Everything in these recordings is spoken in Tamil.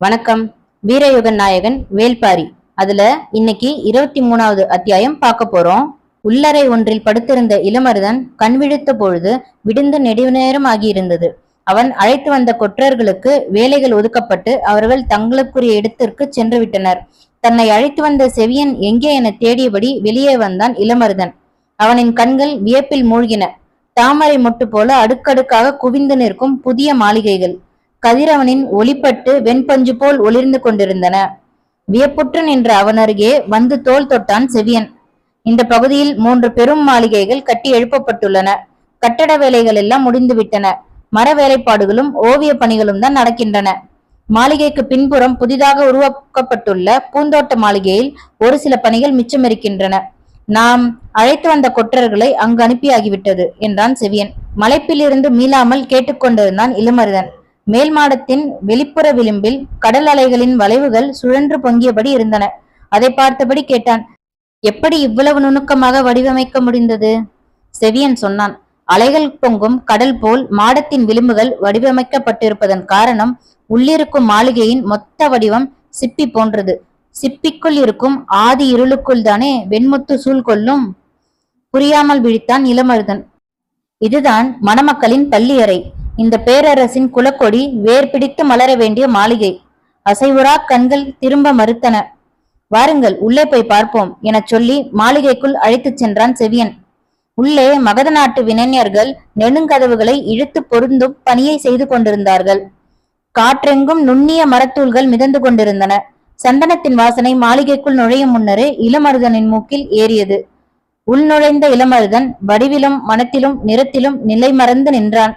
வணக்கம். வீரயுகன் நாயகன் வேல்பாரி. அதுல இன்னைக்கு இருபத்தி மூணாவது அத்தியாயம் பார்க்க போறோம். உள்ளறை ஒன்றில் படுத்திருந்த இளமருதன் கண் விழித்த பொழுது விடுந்த நெடுநேரம் ஆகியிருந்தது. அவன் அழைத்து வந்த கொற்றர்களுக்கு வேலைகள் ஒதுக்கப்பட்டு அவர்கள் தங்களுக்குரிய இடத்திற்கு சென்று விட்டனர். தன்னை அழைத்து வந்த செவியன் எங்கே என தேடியபடி வெளியே வந்தான் இளமருதன். அவனின் கண்கள் வியப்பில் மூழ்கின. தாமரை மொட்டு போல அடுக்கடுக்காக குவிந்து நிற்கும் புதிய மாளிகைகள். கதிரவனின் ஒளிப்பட்டு வெண்பஞ்சு போல் ஒளிர்ந்து கொண்டிருந்தன. வியப்புற்று நின்ற அவனருகே வந்து தோல் தொட்டான் செவியன். இந்த பகுதியில் மூன்று பெரும் மாளிகைகள் கட்டி எழுப்பப்பட்டுள்ளன. கட்டட வேலைகள் எல்லாம் முடிந்துவிட்டன. மர வேலைப்பாடுகளும் ஓவிய பணிகளும் தான் நடக்கின்றன. மாளிகைக்கு பின்புறம் புதிதாக உருவாக்கப்பட்டுள்ள பூந்தோட்ட மாளிகையில் ஒரு சில பணிகள் மிச்சமிருக்கின்றன நாம் அழைத்து வந்த கொற்றர்களை அங்கு அனுப்பியாகிவிட்டது என்றான் செவியன். மலைப்பிலிருந்து மீளாமல் கேட்டுக்கொண்டிருந்தான் இளமருதன். மேல் மாடத்தின் வெளிப்புற விளிம்பில் கடல் அலைகளின் வளைவுகள் சுழன்று பொங்கியபடி இருந்தன. அதை பார்த்தபடி கேட்டான் எப்படி இவ்வளவு நுணுக்கமாக வடிவமைக்க முடிந்தது? செவியன் சொன்னான் அலைகள் பொங்கும் கடல் போல் மாடத்தின் விளிம்புகள் வடிவமைக்கப்பட்டிருப்பதன் காரணம் உள்ளிருக்கும் மாளிகையின் மொத்த வடிவம் சிப்பி போன்றது. சிப்பிக்குள் இருக்கும் ஆதி இருளுக்குள் தானே வெண்முத்து சூழ் கொள்ளும்? புரியாமல் விழித்தான் இளமருதன். இதுதான் மணமக்களின் பள்ளியறை. இந்த பேரரசின் குலக்கொடி வேர் பிடித்து மலர வேண்டிய மாளிகை. அசைவுறா கண்கள் திரும்ப மறுத்தன. வாருங்கள் உள்ளே போய் பார்ப்போம் எனச் சொல்லி மாளிகைக்குள் அழைத்துச் சென்றான் செவியன். உள்ளே மகத நாட்டு வினைஞர்கள் நெடுங்கதவுகளை இழுத்து பொருந்தும் பணியை செய்து கொண்டிருந்தார்கள். காற்றெங்கும் நுண்ணிய மரத்தூள்கள் மிதந்து கொண்டிருந்தன. சந்தனத்தின் வாசனை மாளிகைக்குள் நுழையும் முன்னரே இளமருதனின் மூக்கில் ஏறியது. உள்நுழைந்த இளமருதன் வடிவிலும் மனத்திலும் நிறத்திலும் நிலை மறந்து நின்றான்.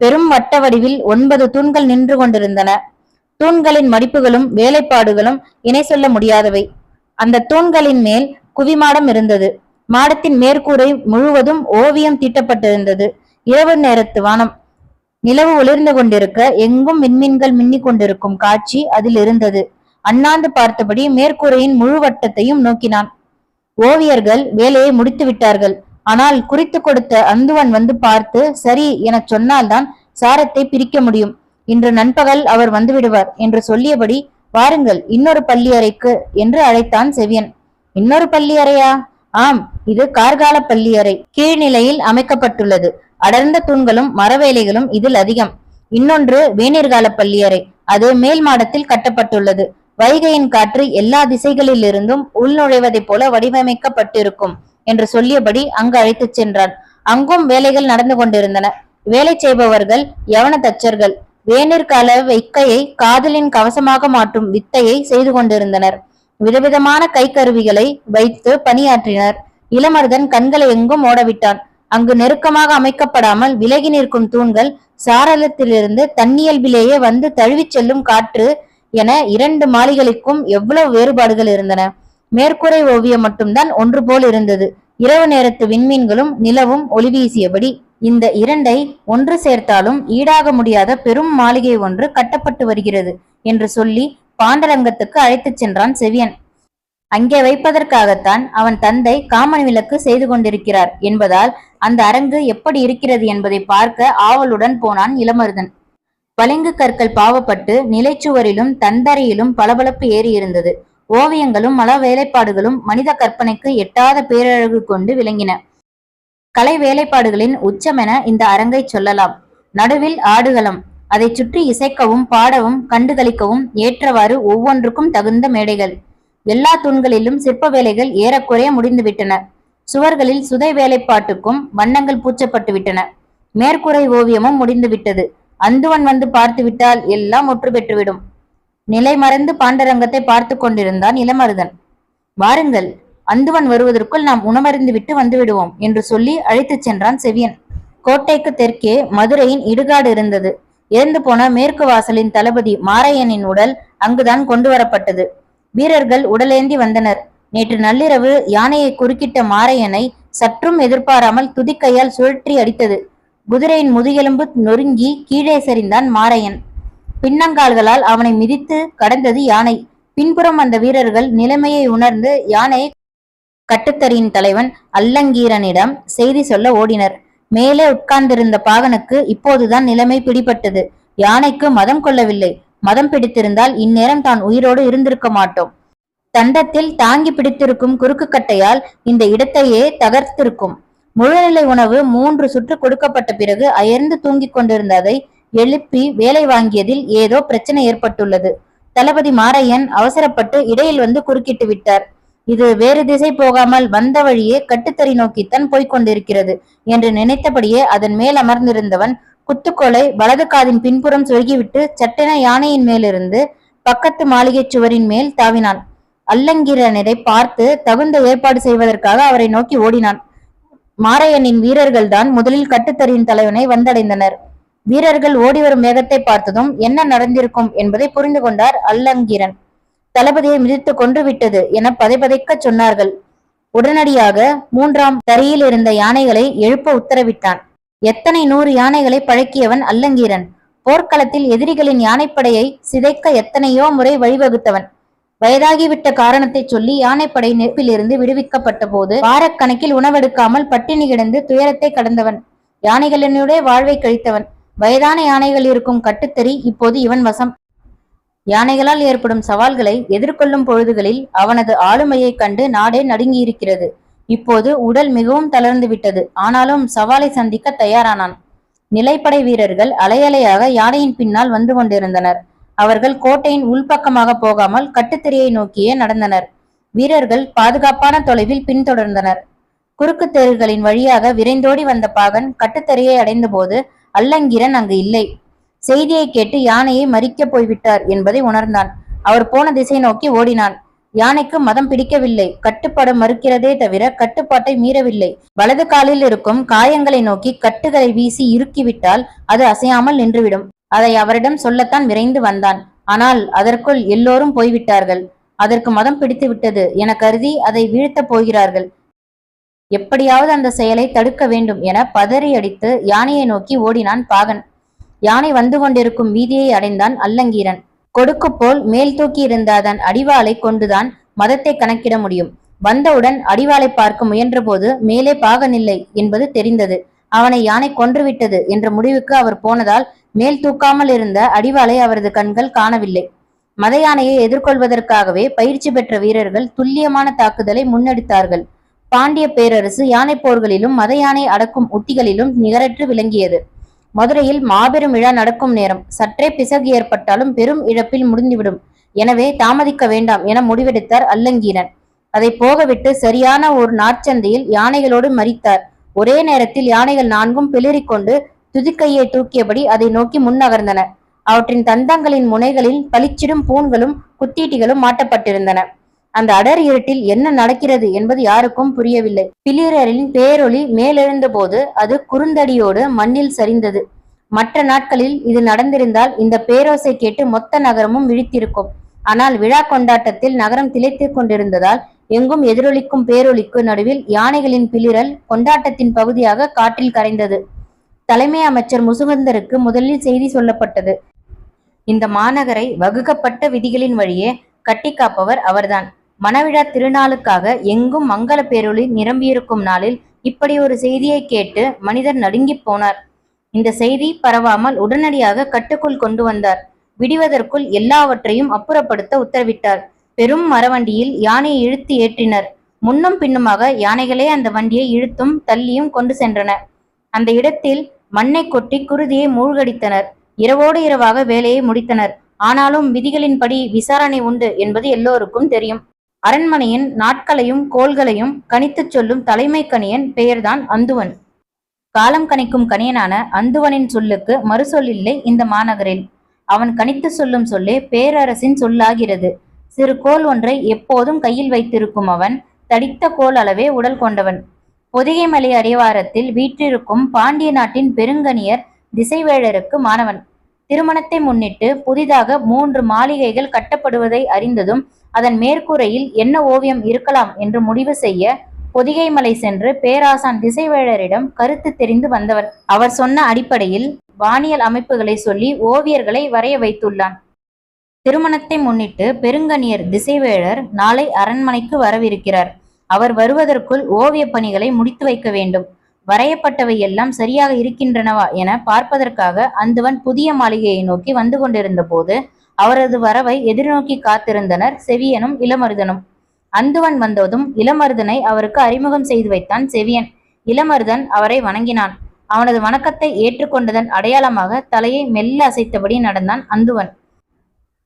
பெரும் வட்ட வடிவில் ஒன்பது தூண்கள் நின்று கொண்டிருந்தன. தூண்களின் மடிப்புகளும் வேலைப்பாடுகளும் இணை சொல்ல முடியாதவை. அந்த தூண்களின் மேல் குவிமாடம் இருந்தது. மாடத்தின் மேற்கூரை முழுவதும் ஓவியம் தீட்டப்பட்டிருந்தது. இரவு நேரத்து வானம். நிலவு ஒளிர்ந்து கொண்டிருக்க எங்கும் விண்மீன்கள் மின்னிக் கொண்டிருக்கும் காட்சி அதில் இருந்தது. அண்ணாந்து பார்த்தபடி மேற்கூரையின் முழு வட்டத்தையும் நோக்கினான். ஓவியர்கள் வேலையை முடித்து விட்டார்கள் ஆனால் குறித்து கொடுத்த அந்துவன் வந்து பார்த்து சரி என சொன்னால்தான் சாரத்தை பிரிக்க முடியும். இன்று நண்பகல் அவர் வந்து விடுவார் என்று சொல்லியபடி வாருங்கள் இன்னொரு பள்ளி அறைக்கு என்று அழைத்தான் செவியன். இன்னொரு பள்ளி அறையா ஆம் இது கார்கால பள்ளி அறை கீழ்நிலையில் அமைக்கப்பட்டுள்ளது. அடர்ந்த தூண்களும் மரவேலைகளும் இதில் அதிகம். இன்னொன்று வேநீர்கால பள்ளியறை. அது மேல் மாடத்தில் கட்டப்பட்டுள்ளது. வைகையின் காற்று எல்லா திசைகளிலிருந்தும் உள்நுழைவதைப் போல வடிவமைக்கப்பட்டிருக்கும் என்று சொல்லியபடி அங்கு அழைத்துச் சென்றான். அங்கும் வேலைகள் நடந்து கொண்டிருந்தன. வேலை செய்பவர்கள் யவன தச்சர்கள் வேநீர்கால வைக்கையை காதலின் கவசமாக மாற்றும் வித்தையை செய்து கொண்டிருந்தனர். விதவிதமான கைக்கருவிகளை வைத்து பணியாற்றினர். இளமருதன் கண்களை எங்கும் ஓடவிட்டான். அங்கு நெருக்கமாக அமைக்கப்படாமல் விலகி நிற்கும் தூண்கள் சாரலத்திலிருந்து தன்னியல்பிலேயே வந்து தழுவிச் செல்லும் காற்று என இரண்டு மாளிகளுக்கும் எவ்வளவு வேறுபாடுகள் இருந்தன. மேற்கூரை ஓவியம் மட்டும்தான் ஒன்று போல் இருந்தது. இரவு நேரத்து விண்மீன்களும் நிலவும் ஒளி வீசியபடி இந்த இரண்டை ஒன்று சேர்த்தாலும் ஈடாக முடியாத பெரும் மாளிகை ஒன்று கட்டப்பட்டு வருகிறது என்று சொல்லி பாண்டரங்கத்துக்கு அழைத்துச் சென்றான் செவியன். அங்கே வைப்பதற்காகத்தான் அவன் தந்தை காமன் விளக்கு செய்து கொண்டிருக்கிறார் என்பதால் அந்த அரங்கு எப்படி இருக்கிறது என்பதை பார்க்க ஆவலுடன் போனான் இளமருதன். பளிங்கு கற்கள் பாவப்பட்டு நிலைச்சுவரிலும் தந்தரையிலும் பளபளப்பு ஏறியிருந்தது ஓவியங்களும் மல வேலைப்பாடுகளும் மனித கற்பனைக்கு எட்டாத பேரழகு கொண்டு விளங்கின. கலை வேலைப்பாடுகளின் உச்சமென இந்த அரங்கை சொல்லலாம். நடுவில் ஆடுகளம். அதை சுற்றி இசைக்கவும் பாடவும் கண்டுகளிக்கவும் ஏற்றவாறு ஒவ்வொன்றுக்கும் தகுந்த மேடைகள். எல்லா தூண்களிலும் சிற்ப வேலைகள் ஏறக்குறைய முடிந்துவிட்டன. சுவர்களில் சுதை வேலைப்பாட்டுக்கும் வண்ணங்கள் பூச்சப்பட்டுவிட்டன. மேற்கூரை ஓவியமும் முடிந்துவிட்டது. அந்துவன் வந்து பார்த்துவிட்டால் எல்லாம் ஒற்று பெற்றுவிடும். நிலை மறைந்து பாண்டரங்கத்தை பார்த்து கொண்டிருந்தான் இளமருதன். வாருங்கள் அந்துவன் வருவதற்குள் நாம் உணமறிந்து விட்டு வந்துவிடுவோம் என்று சொல்லி அழைத்துச் சென்றான் செவியன். கோட்டைக்கு தெற்கே மதுரையின் இடுகாடு இருந்தது. இறந்து போன மேற்கு வாசலின் தளபதி மாரையனின் உடல் அங்குதான் கொண்டு வரப்பட்டது. வீரர்கள் உடலேந்தி வந்தனர். நேற்று நள்ளிரவு யானையை குறுக்கிட்ட மாரையனை சற்றும் எதிர்பாராமல் துதிக்கையால் சுழற்றி அடித்தது. குதிரையின் முதுகெலும்பு நொறுங்கி கீழே சரிந்தான் மாரையன். பின்னங்கால்களால் அவனை மிதித்து கடந்தது யானை. பின்புறம் அந்த வீரர்கள் நிலைமையை உணர்ந்து யானை கட்டுத்தறியின் தலைவன் அல்லங்கீரனிடம் செய்தி சொல்ல ஓடினர். மேலே உட்கார்ந்திருந்த பாகனுக்கு இப்போதுதான் நிலைமை பிடிபட்டது. யானைக்கு மதம் கொள்ளவில்லை. மதம் பிடித்திருந்தால் இந்நேரம் தான் உயிரோடு இருந்திருக்க மாட்டோம். தண்டத்தில் தாங்கி பிடித்திருக்கும் குறுக்கு கட்டையால் இந்த இடத்தையே தகர்த்திருக்கும். முழுநிலை உணவு மூன்று சுற்று கொடுக்கப்பட்ட பிறகு அயர்ந்து தூங்கிக் கொண்டிருந்ததை எழுப்பி வேலை வாங்கியதில் ஏதோ பிரச்சனை ஏற்பட்டுள்ளது. தளபதி மாரையன் அவசரப்பட்டு இடையில் வந்து குறுக்கிட்டு விட்டார். இது வேறு திசை போகாமல் வந்த வழியே கட்டுத்தறி நோக்கித்தான் போய்க் கொண்டிருக்கிறது என்று நினைத்தபடியே அதன் மேல் அமர்ந்திருந்தவன் குத்துக்கோலை வலது காதின் பின்புறம் சொருகிவிட்டு சட்டென யானையின் மேலிருந்து பக்கத்து மாளிகை சுவரின் மேல் தாவினான். அல்லங்கிரனரை பார்த்து தகுந்த ஏற்பாடு செய்வதற்காக அவரை நோக்கி ஓடினான். மாரையனின் வீரர்கள் தான் முதலில் கட்டுத்தறியின் தலைவனை வந்தடைந்தனர். வீரர்கள் ஓடிவரும் வேகத்தை பார்த்ததும் என்ன நடந்திருக்கும் என்பதை புரிந்து கொண்டார் அல்லங்கிரன். தளபதியை மிதித்து கொன்று விட்டது என பதைபதைக்க சொன்னார்கள். உடனடியாக மூன்றாம் தரியில் இருந்த யானைகளை எழுப்ப உத்தரவிட்டான். எத்தனை நூறு யானைகளை பழக்கியவன் அல்லங்கீரன். போர்க்களத்தில் எதிரிகளின் யானைப்படையை சிதைக்க எத்தனையோ முறை வழிவகுத்தவன். வயதாகிவிட்ட காரணத்தை சொல்லி யானைப்படை நெருப்பிலிருந்து விடுவிக்கப்பட்ட போது வாரக்கணக்கில் உணவெடுக்காமல் பட்டினி கிடந்து துயரத்தை கடந்தவன். யானைகளினுடைய வாழ்வை கழித்தவன். வயதான யானைகள் இருக்கும் கட்டுத்தறி இப்போது இவன் வசம். யானைகளால் ஏற்படும் சவால்களை எதிர்கொள்ளும் பொழுதுகளில் அவனது ஆளுமையைக் கண்டு நாடே நடுங்கியிருக்கிறது. இப்போது உடல் மிகவும் தளர்ந்து விட்டது ஆனாலும் சவாலை சந்திக்க தயாரானான். நிலைப்படை வீரர்கள் அலையலையாக யானையின் பின்னால் வந்து கொண்டிருந்தனர். அவர்கள் கோட்டையின் உள்பக்கமாக போகாமல் கட்டுத்திரையை நோக்கியே நடந்தனர். வீரர்கள் பாதுகாப்பான தொலைவில் பின்தொடர்ந்தனர். குறுக்கு தெருகளின் வழியாக விரைந்தோடி வந்த பாகன் கட்டுத்தரையை அடைந்தபோது அல்லங்கிரன் அங்கு இல்லை. செய்தியை கேட்டு யானையை மறிக்கப் போய்விட்டார் என்பதை உணர்ந்தான். அவர் போன திசை நோக்கி ஓடினான். யானைக்கு மதம் பிடிக்கவில்லை. கட்டுப்பாடு மறுக்கிறதே தவிர கட்டுப்பாட்டை மீறவில்லை. வலது காலில் இருக்கும் காயங்களை நோக்கி கட்டுகளை வீசி இறுக்கிவிட்டால் அது அசையாமல் நின்றுவிடும். அதை அவரிடம் சொல்லத்தான் விரைந்து வந்தான். ஆனால் அதற்குள் எல்லோரும் போய்விட்டார்கள். அதற்கு மதம் பிடித்து விட்டது என கருதி அதை வீழ்த்தப் போகிறார்கள். எப்படியாவது அந்த செயலை தடுக்க வேண்டும் என பதறி அடித்து யானையை நோக்கி ஓடினான் பாகன். யானை வந்து கொண்டிருக்கும் வீதியை அடைந்தான் அல்லங்கீரன். கொடுக்கு போல் மேல் தூக்கி இருந்த அதன் அடிவாளை கொண்டுதான் மதத்தை கணக்கிட முடியும். வந்தவுடன் அடிவாளை பார்க்க முயன்றபோது மேலே பாகனில்லை என்பது தெரிந்தது. அவனை யானை கொன்றுவிட்டது என்ற முடிவுக்கு அவர் போனதால் மேல் தூக்காமல் இருந்த அடிவாளை அவரது கண்கள் காணவில்லை. மத யானையை எதிர்கொள்வதற்காகவே பயிற்சி பெற்ற வீரர்கள் துல்லியமான தாக்குதலை முன்னெடுத்தார்கள். பாண்டிய பேரரசு யானை போர்களிலும் மத யானை அடக்கும் உத்திகளிலும் நிகரற்று விளங்கியது. மதுரையில் மாபெரும் விழா நடக்கும் நேரம். சற்றே பிசகு ஏற்பட்டாலும் பெரும் இழப்பில் முடிந்துவிடும். எனவே தாமதிக்க வேண்டாம் என முடிவெடுத்தார் அல்லங்கீரன். அதை போகவிட்டு சரியான ஒரு நாற்சந்தையில் யானைகளோடு மறித்தார். ஒரே நேரத்தில் யானைகள் நான்கும் பிளறிக்கொண்டு துதிக்கையை தூக்கியபடி அதை நோக்கி முன்னகர்ந்தன. அவற்றின் தந்தங்களின் முனைகளில் பளிச்சிடும் பூண்களும் குத்தீட்டிகளும் மாட்டப்பட்டிருந்தன. அந்த அடர் இருட்டில் என்ன நடக்கிறது என்பது யாருக்கும் புரியவில்லை. பிளிரரின் பேரொளி மேலெழுந்த போது அது குறுந்தடியோடு மண்ணில் சரிந்தது. மற்ற நாட்களில் இது நடந்திருந்தால் இந்த பேரோசை கேட்டு மொத்த நகரமும் விழித்திருக்கும். ஆனால் விழா கொண்டாட்டத்தில் நகரம் திளைத்துக் கொண்டிருந்ததால் எங்கும் எதிரொலிக்கும் பேரொலிக்கு நடுவில் யானைகளின் பிளிரல் கொண்டாட்டத்தின் பகுதியாக காற்றில் கரைந்தது. தலைமை அமைச்சர் முசுகந்தருக்கு முதலில் செய்தி சொல்லப்பட்டது. இந்த மாநகரை வகுக்கப்பட்ட விதிகளின் வழியே கட்டி காப்பவர் அவர்தான். மணவிழா திருநாளுக்காக எங்கும் மங்கள பேரொளி நிரம்பியிருக்கும் நாளில் இப்படி ஒரு செய்தியை கேட்டு மனிதர் நடுங்கிப் போனார். இந்த செய்தி பரவாமல் உடனடியாக கட்டுக்குள் கொண்டு வந்தார். விடிவதற்குள் எல்லாவற்றையும் அப்புறப்படுத்த உத்தரவிட்டார். பெரும் மரவண்டியில் யானையை இழுத்து ஏற்றினர். முன்னும் பின்னுமாக யானைகளே அந்த வண்டியை இழுத்தும் தள்ளியும் கொண்டு சென்றன. அந்த இடத்தில் மண்ணை கொட்டி குருதியை மூழ்கடித்தனர். இரவோடு இரவாக வேலையை முடித்தனர். ஆனாலும் விதிகளின்படி விசாரணை உண்டு என்பது எல்லோருக்கும் தெரியும். அரண்மனையின் நாட்களையும் கோள்களையும் கணித்துச் சொல்லும் தலைமை கணியன் பெயர்தான் அந்துவன். காலம் கணிக்கும் கணியனான அந்துவனின் சொல்லுக்கு மறுசொல் இல்லை இந்த மாநகரில். அவன் கணித்து சொல்லும் சொல்லே பேரரசின் சொல்லாகிறது. சிறு கோல் ஒன்றை எப்போதும் கையில் வைத்திருக்கும் அவன் தடித்த கோல் அளவே உடல் கொண்டவன். பொதிகை மலை அடிவாரத்தில் வீற்றிருக்கும் பாண்டிய நாட்டின் பெருங்கணியர் திசைவேழருக்கு மாணவன். திருமணத்தை முன்னிட்டு புதிதாக மூன்று மாளிகைகள் கட்டப்படுவதை அறிந்ததும் அதன் மேற்கூரையில் என்ன ஓவியம் இருக்கலாம் என்று முடிவு செய்ய பொதிகைமலை சென்று பேராசான் திசைவேழரிடம் கருத்து தெரிந்து வந்தவர். அவர் சொன்ன அடிப்படையில் வானியல் அமைப்புகளை சொல்லி ஓவியர்களை வரைய வைத்துள்ளான். திருமணத்தை முன்னிட்டு பெருங்கணியர் திசைவேழர் நாளை அரண்மனைக்கு வரவிருக்கிறார். அவர் வருவதற்குள் ஓவியப் பணிகளை முடித்து வைக்க வேண்டும். வரையப்பட்டவை எல்லாம் சரியாக இருக்கின்றனவா என பார்ப்பதற்காக அந்துவன் புதிய மாளிகையை நோக்கி வந்து கொண்டிருந்த போது அவரது வரவை எதிர்நோக்கி காத்திருந்தனர் செவியனும் இளமருதனும். அந்துவன் வந்ததும் இளமருதனை அவருக்கு அறிமுகம் செய்து வைத்தான் செவியன். இளமருதன் அவரை வணங்கினான். அவனது வணக்கத்தை ஏற்றுக்கொண்டதன் அடையாளமாக தலையை மெல்ல அசைத்தபடி நடந்தான் அந்துவன்.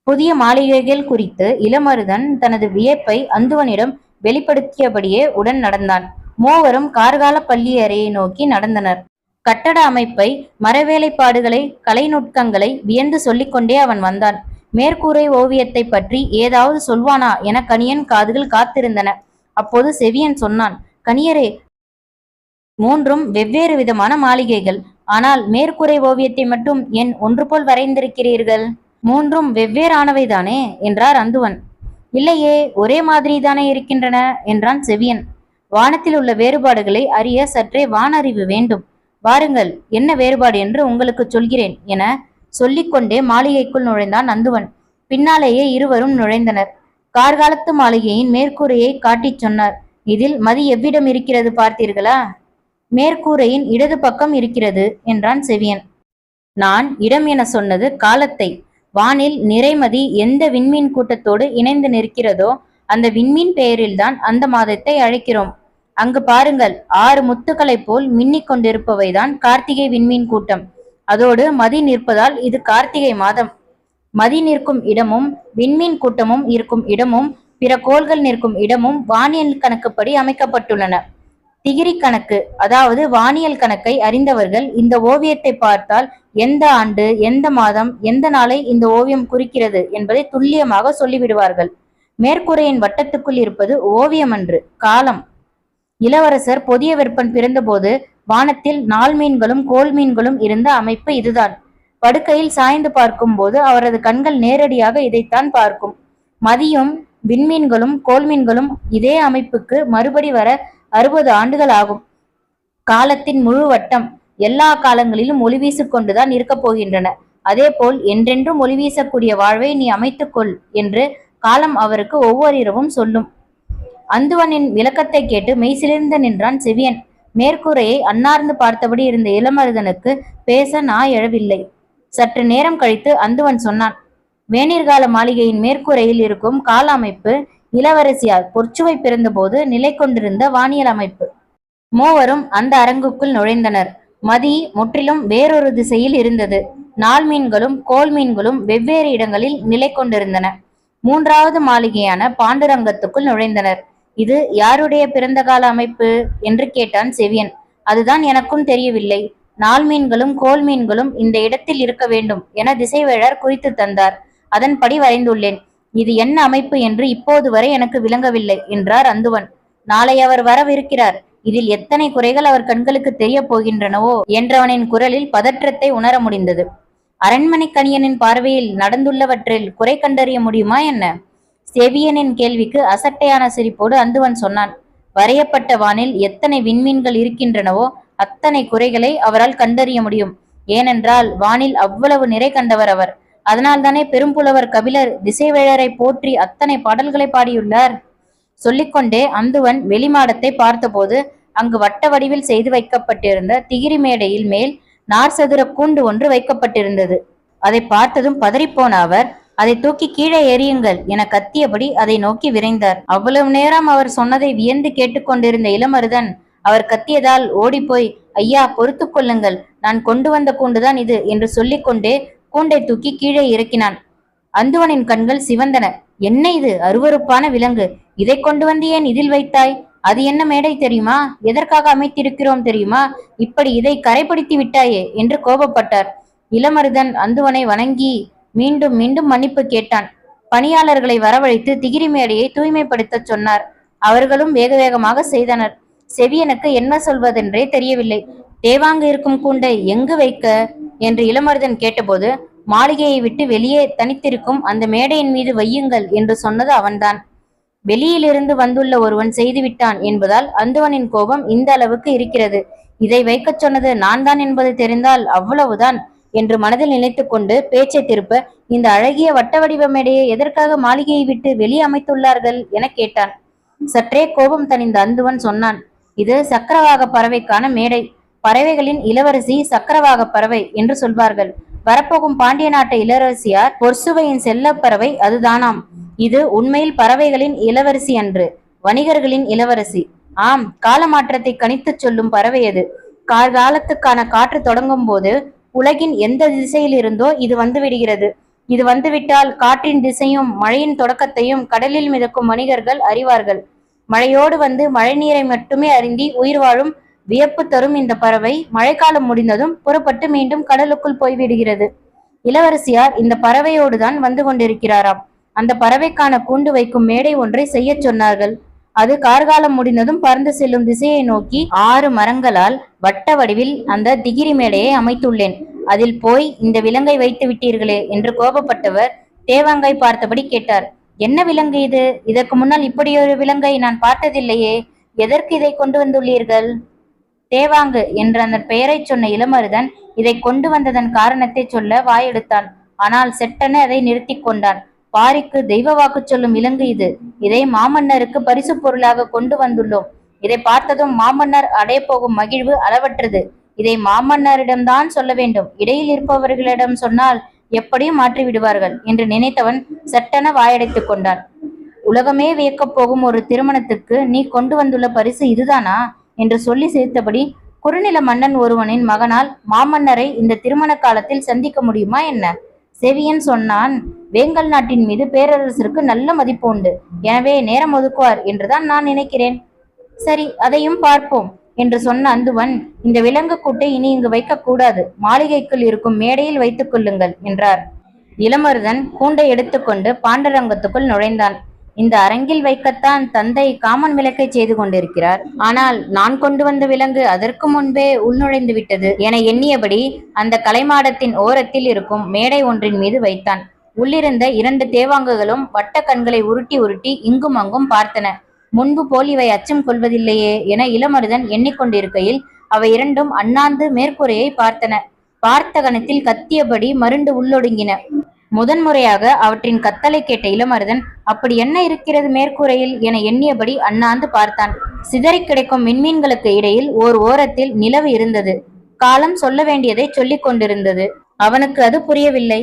புதிய மாளிகைகள் குறித்து இளமருதன் தனது வியப்பை அந்துவனிடம் வெளிப்படுத்தியபடியே உடன் நடந்தான். மூவரும் கார்கால பள்ளி அறையை நோக்கி நடந்தனர். கட்டட அமைப்பை மரவேலைப்பாடுகளை கலைநுட்கங்களை வியந்து சொல்லிக்கொண்டே அவன் வந்தான். மேற்கூரை ஓவியத்தை பற்றி ஏதாவது சொல்வானா என கணியன் காதுகள் காத்திருந்தன. அப்போது செவியன் சொன்னான் கணியரே மூன்றும் வெவ்வேறு விதமான மாளிகைகள். ஆனால் மேற்கூரை ஓவியத்தை மட்டும் என் ஒன்று போல் வரைந்திருக்கிறீர்கள். மூன்றும் வெவ்வேறானவைதானே என்றார் அந்துவன். இல்லையே ஒரே மாதிரி தானே இருக்கின்றன என்றான் செவியன். வானத்தில் உள்ள வேறுபாடுகளை அறிய சற்றே வானறிவு வேண்டும். வாருங்கள் என்ன வேறுபாடு என்று உங்களுக்கு சொல்கிறேன் என சொல்லிக்கொண்டே மாளிகைக்குள் நுழைந்தான் நந்துவன். பின்னாலேயே இருவரும் நுழைந்தனர். கார்காலத்து மாளிகையின் மேற்கூரையை காட்டிச் சொன்னார். இதில் மதி எவ்விடம் இருக்கிறது பார்த்தீர்களா? மேற்கூரையின் இடது பக்கம் இருக்கிறது என்றான் செவியன். நான் இடம் என சொன்னது காலத்தை. வானில் நிறைமதி எந்த விண்மீன் கூட்டத்தோடு இணைந்து நிற்கிறதோ அந்த விண்மீன் பெயரில்தான் அந்த மாதத்தை அழைக்கிறோம். அங்கு பாருங்கள் ஆறு முத்துக்களைப் போல் மின்னிக் கொண்டிருப்பவைதான் கார்த்திகை விண்மீன் கூட்டம். அதோடு மதி நிற்பதால் இது கார்த்திகை மாதம். மதி நிற்கும் இடமும் விண்மீன் கூட்டமும் இருக்கும் இடமும் பிற கோள்கள் நிற்கும் இடமும் வானியல் கணக்குப்படி அமைக்கப்பட்டுள்ளன. திகிரி கணக்கு அதாவது வானியல் கணக்கை அறிந்தவர்கள் இந்த ஓவியத்தை பார்த்தால் எந்த ஆண்டு எந்த மாதம் எந்த நாளை இந்த ஓவியம் குறிக்கிறது என்பதை துல்லியமாக சொல்லிவிடுவார்கள். மேற்கூரையின் வட்டத்துக்குள் இருப்பது ஓவியம் அன்று காலம். இளவரசர் புதிய வெப்பன் பிறந்தபோது வானத்தில் நாள் மீன்களும் கோல் மீன்களும் இருந்த அமைப்பு இதுதான். படுக்கையில் சாய்ந்து பார்க்கும்போது அவரது கண்கள் நேரடியாக இதைத்தான் பார்க்கும். மதியம் விண்மீன்களும் கோல்மீன்களும் இதே அமைப்புக்கு மறுபடி வர அறுபது ஆண்டுகள் ஆகும் காலத்தின் முழு வட்டம் எல்லா காலங்களிலும் ஒளி வீசிக்கொண்டுதான் இருக்கப் போகின்றன. அதேபோல் என்றென்றும் ஒளி வீசக்கூடிய வாழ்வை நீ அமைத்துக்கொள் என்று காலம் அவருக்கு ஒவ்வொரு இரவும் சொல்லும். அந்துவனின் விளக்கத்தை கேட்டு மெய்சிலிர்ந்து நின்றான் செவியன். மேற்கூரையை அன்னார்ந்து பார்த்தபடி இருந்த இளமருதனுக்கு பேச நாய் எழவில்லை. சற்று நேரம் கழித்து அந்துவன் சொன்னான் வேணிற்கால மாளிகையின் மேற்கூரையில் இருக்கும் கால அமைப்பு இளவரசியார் பொற்சுவை பிறந்தபோது நிலை கொண்டிருந்த வானியல் அமைப்பு. மூவரும் அந்த அரங்குக்குள் நுழைந்தனர். மதி முற்றிலும் வேறொரு திசையில் இருந்தது. நாள் மீன்களும் கோல் மீன்களும் வெவ்வேறு இடங்களில் நிலை கொண்டிருந்தன. மூன்றாவது மாளிகையான பாண்டுரங்கத்துக்குள் நுழைந்தனர். இது யாருடைய பிறந்த கால அமைப்பு என்று கேட்டான் செவியன். அதுதான் எனக்கும் தெரியவில்லை. நாள் மீன்களும் கோல் மீன்களும் இந்த இடத்தில் இருக்க வேண்டும் என திசைவேழர் குறித்து தந்தார். அதன்படி வரைந்துள்ளேன். இது என்ன அமைப்பு என்று இப்போது வரை எனக்கு விளங்கவில்லை என்றார் அந்துவன். நாளை அவர் வரவிருக்கிறார். இதில் எத்தனை குறைகள் அவர் கண்களுக்கு தெரிய போகின்றனவோ என்றவனின் குரலில் பதற்றத்தை உணர முடிந்தது. அரண்மனை கணியனின் பார்வையில் நடந்துள்ளவற்றில் குறை கண்டறிய முடியுமா என்ன? செவியனின் கேள்விக்கு அசட்டையான சிரிப்போடு அந்துவன் சொன்னான் வரையப்பட்ட வானில் எத்தனை விண்மீன்கள் இருக்கின்றனவோ அத்தனை குறைகளை அவரால் கண்டறிய முடியும். ஏனென்றால் வானில் அவ்வளவு நிறை கண்டவர் அவர். அதனால்தானே பெரும்புலவர் கபிலர் திசைவேழரை போற்றி அத்தனை பாடல்களை பாடியுள்ளார்? சொல்லிக்கொண்டே அந்துவன் வெளிமாடத்தை பார்த்தபோது அங்கு வட்ட வடிவில் செய்து வைக்கப்பட்டிருந்த திகிரி மேடையில் மேல் நார் சதுர கூண்டு ஒன்று வைக்கப்பட்டிருந்தது. அதை பார்த்ததும் பதறிப்போன அவர் அதை தூக்கி கீழே எறியுங்கள் என கத்தியபடி அதை நோக்கி விரைந்தார். அவ்வளவு நேரம் அவர் சொன்னதை வியந்து கேட்டுக்கொண்டிருந்த இளமருதன் அவர் கத்தியதால் ஓடிப்போய் ஐயா பொறுத்து கொள்ளுங்கள். நான் கொண்டு வந்த கூண்டுதான் இது என்று சொல்லிக்கொண்டே கூண்டை தூக்கி கீழே இறக்கினான். அந்துவனின் கண்கள் சிவந்தன. என்ன இது? அருவருப்பான விலங்கு. இதை கொண்டு வந்து ஏன் இதில் வைத்தாய்? அது என்ன மேடை தெரியுமா? எதற்காக அமைத்திருக்கிறோம் தெரியுமா? இப்படி இதை கரைப்படுத்தி விட்டாயே என்று கோபப்பட்டார். இளமருதன் அந்துவனை வணங்கி மீண்டும் மீண்டும் மன்னிப்பு கேட்டான். பணியாளர்களை வரவழைத்து திகிரி மேடையை தூய்மைப்படுத்தச் சொன்னார். அவர்களும் வேக வேகமாக செய்தனர். செவியனுக்கு என்ன சொல்வதென்றே தெரியவில்லை. தேவாங்கு இருக்கும் கூண்டை எங்கு வைக்க? என்று இளமருதன் கேட்டபோது மாளிகையை விட்டு வெளியே தனித்திருக்கும் அந்த மேடையின் மீது வையுங்கள் என்று சொன்னது அவன்தான். வெளியிலிருந்து வந்துள்ள ஒருவன் செய்துவிட்டான் என்பதால் அந்துவனின் கோபம் இந்த அளவுக்கு இருக்கிறது. இதை வைக்கச் சொன்னது நான் தான் என்பது தெரிந்தால் அவ்வளவுதான். என்று மனதில் நினைத்து கொண்டு பேச்சை திருப்ப இந்த அழகிய வட்ட வடிவ மேடையை எதற்காக மாளிகையை விட்டு வெளியே அமைத்துள்ளார்கள்? என கேட்டான். சற்றே கோபம் தணிந்த அந்துவன் சொன்னான் இது சக்கரவாக பறவைக்கான மேடை. பறவைகளின் இளவரசி சக்கரவாக பறவை என்று சொல்வார்கள். வரப்போகும் பாண்டிய நாட்டு இளவரசியார் பொற்சுவையின் செல்லப்பறவை அதுதானாம். இது உண்மையில் பறவைகளின் இளவரசி அன்று வணிகர்களின் இளவரசி. ஆம் காலமாற்றத்தை கணித்துச் சொல்லும் பறவை அது. கார்காலத்துக்கான காற்று தொடங்கும் போது உலகின் எந்த திசையில் இருந்தோ இது வந்து விடுகிறது இது வந்துவிட்டால் காற்றின் திசையும் மழையின் தொடக்கத்தையும் கடலில் மிதக்கும் வணிகர்கள் அறிவார்கள். மழையோடு வந்து மழை நீரை மட்டுமே அருந்தி உயிர் வாழும் வியப்பு தரும் இந்த பறவை மழைக்காலம் முடிந்ததும் புறப்பட்டு மீண்டும் கடலுக்குள் போய்விடுகிறது. இளவரசியார் இந்த பறவையோடுதான் வந்து கொண்டிருக்கிறாராம். அந்த பறவைக்கான கூண்டு வைக்கும் மேடை ஒன்றை செய்யச் சொன்னார்கள். அது கார்காலம் முடிந்ததும் பறந்து செல்லும் திசையை நோக்கி ஆறு மரங்களால் வட்ட வடிவில் அந்த திகிரி மேடையை அமைத்துள்ளேன். அதில் போய் இந்த விலங்கை வைத்து விட்டீர்களே என்று கோபப்பட்டவர் தேவாங்காய் பார்த்தபடி கேட்டார். என்ன விலங்கு இது? இதற்கு முன்னால் இப்படியொரு விலங்கை நான் பார்த்ததில்லையே. எதற்கு இதை கொண்டு வந்துள்ளீர்கள்? தேவாங்கு என்ற அந்த பெயரைச் சொன்ன இளமருதன் இதை கொண்டு வந்ததன் காரணத்தை சொல்ல வாயெடுத்தான். ஆனால் செட்டென அதை நிறுத்தி கொண்டான். பாரிக்கு தெய்வ வாக்கு சொல்லும் விலங்கு இது. இதை மாமன்னருக்கு பரிசு பொருளாக கொண்டு வந்துள்ளோம். இதை பார்த்ததும் மாமன்னர் அடைய போகும் மகிழ்வு அளவற்றது. இதை மாமன்னரிடம்தான் சொல்ல வேண்டும். இடையில் இருப்பவர்களிடம் சொன்னால் எப்படியும் மாற்றி விடுவார்கள் என்று நினைத்தவன் சட்டென வாயடைத்துக் கொண்டான். உலகமே வியக்கப் போகும் ஒரு திருமணத்துக்கு நீ கொண்டு வந்துள்ள பரிசு இதுதானா? என்று சொல்லி சிரித்தபடி குறுநில மன்னன் ஒருவனின் மகனால் மாமன்னரை இந்த திருமண காலத்தில் சந்திக்க முடியுமா என்ன? செவியன் சொன்னான் வேங்கல் நாட்டின் மீது பேரரசருக்கு நல்ல மதிப்பு உண்டு. எனவே நேரம் ஒதுக்குவார் என்றுதான் நான் நினைக்கிறேன். சரி அதையும் பார்ப்போம் என்று சொன்ன அந்துவன் இந்த விலங்கு கூட்டை இனி இங்கு வைக்கக்கூடாது மாளிகைக்குள் இருக்கும் மேடையில் வைத்துக் கொள்ளுங்கள் என்றார். இளமருதன் கூண்டை எடுத்துக்கொண்டு பாண்டரங்கத்துக்குள் நுழைந்தான். இந்த அரங்கில் வைக்கத்தான் தந்தை காமன் விளக்கை செய்து கொண்டிருக்கிறார். ஆனால் நான் கொண்டு வந்த விலங்கு அதற்கு முன்பே உள்நுழைந்து விட்டது என எண்ணியபடி அந்த கலைமாடத்தின் ஓரத்தில் இருக்கும் மேடை ஒன்றின் மீது வைத்தான். உள்ளிருந்த இரண்டு தேவாங்குகளும் வட்ட கண்களை உருட்டி உருட்டி இங்கும் அங்கும் பார்த்தன. முன்பு போல் இவை அச்சம் கொள்வதில்லையே என இளமருதன் எண்ணிக்கொண்டிருக்கையில் அவை இரண்டும் அண்ணாந்து மேற்கூரையை பார்த்தன. பார்த்த கணத்தில் கத்தியபடி மருண்டு உள்ளொடுங்கின. முதன்முறையாக அவற்றின் கத்தலை கேட்ட இளமருதன் அப்படி என்ன இருக்கிறது மேற்கூரையில்? என எண்ணியபடி அண்ணாந்து பார்த்தான். சிதறி கிடைக்கும் மின்மீன்களுக்கு இடையில் ஓர் ஓரத்தில் நிலவு இருந்தது. காலம் சொல்ல வேண்டியதை சொல்லிக் கொண்டிருந்தது. அவனுக்கு அது புரியவில்லை.